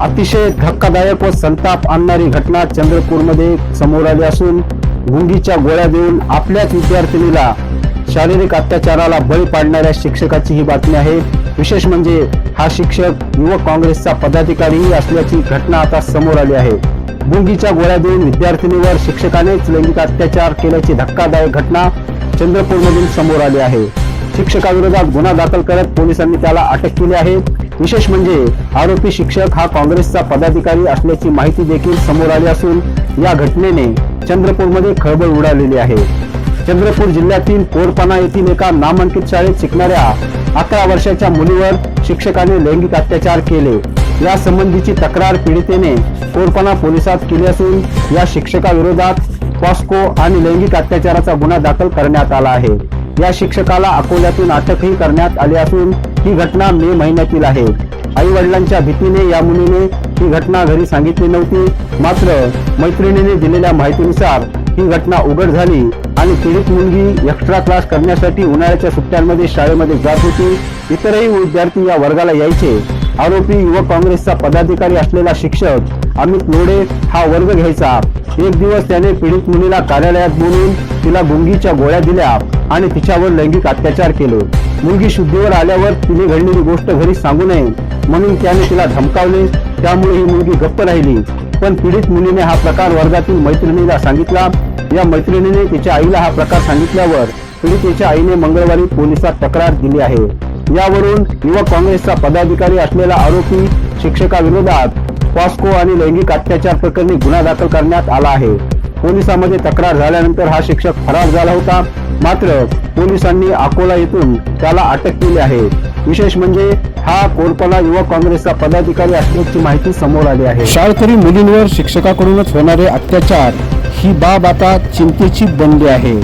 अतिशय धक्कादायक व संताप आणणारी घटना चंद्रपूरमध्ये समोर आली असून गुंगीच्या गोळ्या देऊन आपल्याच विद्यार्थिनीला शारीरिक अत्याचाराला बळी पाडणाऱ्या शिक्षकाची ही बातमी आहे. विशेष म्हणजे हा शिक्षक युवक काँग्रेसचा पदाधिकारीही असल्याची घटना आता समोर आली आहे. गुंगीच्या गोळ्या देऊन विद्यार्थिनीवर शिक्षकानेच लैंगिक अत्याचार केल्याची धक्कादायक घटना चंद्रपूरमधून समोर आली आहे. शिक्षकाविरोधात गुन्हा दाखल करत पोलिसांनी त्याला अटक केली आहे. विशेष म्हणजे आरोपी शिक्षक हा काँग्रेसचा पदाधिकारी असल्याची माहिती देखील समोर आली असून या घटनेने चंद्रपूरमध्ये खळबळ उडालेली आहे. चंद्रपूर जिल्ह्यातील कोरपाना येथील एका नामांकित शाळेत शिकणाऱ्या अकरा वर्षाच्या मुलीवर शिक्षकाने लैंगिक अत्याचार केले. या संबंधीची तक्रार पीडितेने कोरपाना पोलिसात केली असून या शिक्षकाविरोधात पॉस्को आणि लैंगिक अत्याचाराचा गुन्हा दाखल करण्यात आला आहे. या शिक्षकाला अकोल्यातून अटकही करण्यात आली असून ही घटना मे महिन्यातील आहे. आई वडिलांच्या भीतीने या मुलीने ही घटना घरी सांगितली नव्हती. मात्र मैत्रिणीने दिलेल्या माहितीनुसार ही घटना उघड झाली आणि पीडित मुलगी एक्स्ट्रा क्लास करण्यासाठी उन्हाळ्याच्या सुट्ट्यांमध्ये शाळेमध्ये जात होती. इतरही विद्यार्थी या वर्गाला यायचे. आरोपी युवक काँग्रेसचा पदाधिकारी असलेला शिक्षक अमित लोडे हा वर्ग घ्यायचा. एक दिवस त्याने पीडित मुलीला कार्यालयात बोलून तिला गुंगीच्या गोळ्या दिल्या. आणि तिच्यावर लैंगिक अत्याचार केले. मुलगी शुद्धीवर आल्यावर तिने घडलेली गोष्ट घरी सांगू नये म्हणून त्याने तिला धमकावले. त्यामुळे ही मुलगी गप्प राहिली. पण पीडित मुलीने हा प्रकार वर्गातील मैत्रिणीला सांगितला. या मैत्रिणीने तिच्या आईला हा प्रकार सांगितल्यावर पीडितेच्या आईने मंगळवारी पोलिसात तक्रार दिली आहे. यावरून युवक काँग्रेसचा पदाधिकारी असलेला आरोपी शिक्षकाविरोधात पॉस्को आणि लैंगिक अत्याचार प्रकरणी गुन्हा दाखल करण्यात आला आहे. पोलिसांमध्ये तक्रार झाल्यानंतर हा शिक्षक फरार झाला होता. मात्र पोलिसांनी अकोला येथून त्याला अटक केली आहे. विशेष म्हणजे हा कोरपला युवक काँग्रेसचा पदाधिकारी असल्याची माहिती समोर आली आहे. शाळकरी मुलींवर शिक्षकाकडूनच होणारे अत्याचार ही बाब आता चिंतेची बनली आहे.